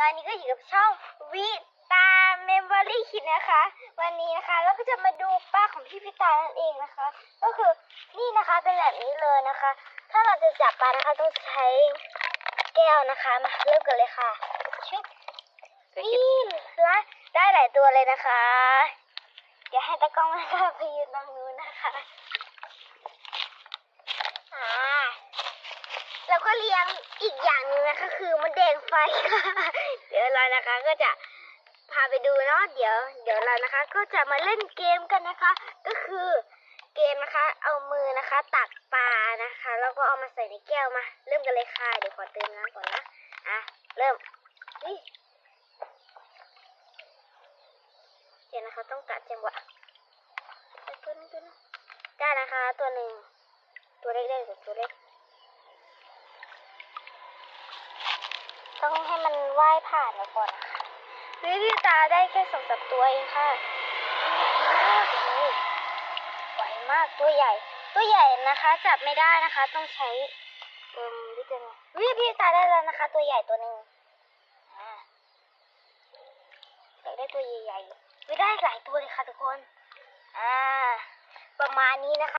ตอนนี้ก็อยู่กับช่องวิตาเมมโมรี่คิดนะคะ วันนี้นะคะเราก็จะมาดูป้าของพี่พิตานั่นเองนะคะ ก็คือนี่นะคะเป็นแบบนี้เลยนะคะ ถ้าเราจะจับปลานะคะต้องใช้แก้วนะคะมาเริ่มกันเลยค่ะชุบนี่ละได้หลายตัวเลยนะคะ เดี๋ยวให้ตะกล้องมาค่ะไปยืนตรงนู้นนะคะอ่าแล้วก็เลี้ยงอีกอย่างหนึ่งนะคะคือมันแดงไฟค่ะ เดี๋ยวเรานะคะก็จะพาไปดูเนาะเดี๋ยว เดี๋ยวเรานะคะ ก็จะมาเล่นเกมกันนะคะ ก็คือเกมนะคะ เอามือนะคะ ตักปลานะคะ แล้วก็เอามาใส่ในแก้วมา เริ่มกันเลยค่ะเดี๋ยวขอเติมน้ำก่อนนะอะเริ่มนี่เดี๋ยวนะคะต้องกัดจังหวะตัวนึงตัวนึงได้นะคะ ตัวหนึ่งตัวเล็กๆกับตัวเล็ก ต้องให้มันว่ายผ่านมาก่อนนะคะวิพี่ตาได้แค่สองสามตัวเองค่ะมากเลยไหวมากตัวใหญ่ ตัวใหญ่นะคะ จับไม่ได้นะคะ ต้องใช้เติมวิตามินวิพี่ตาได้แล้วนะคะ ตัวใหญ่ตัวหนึ่งอ่าอยากได้ตัวใหญ่ๆวิได้หลายตัวเลยค่ะทุกคน อ่า ประมาณนี้นะคะ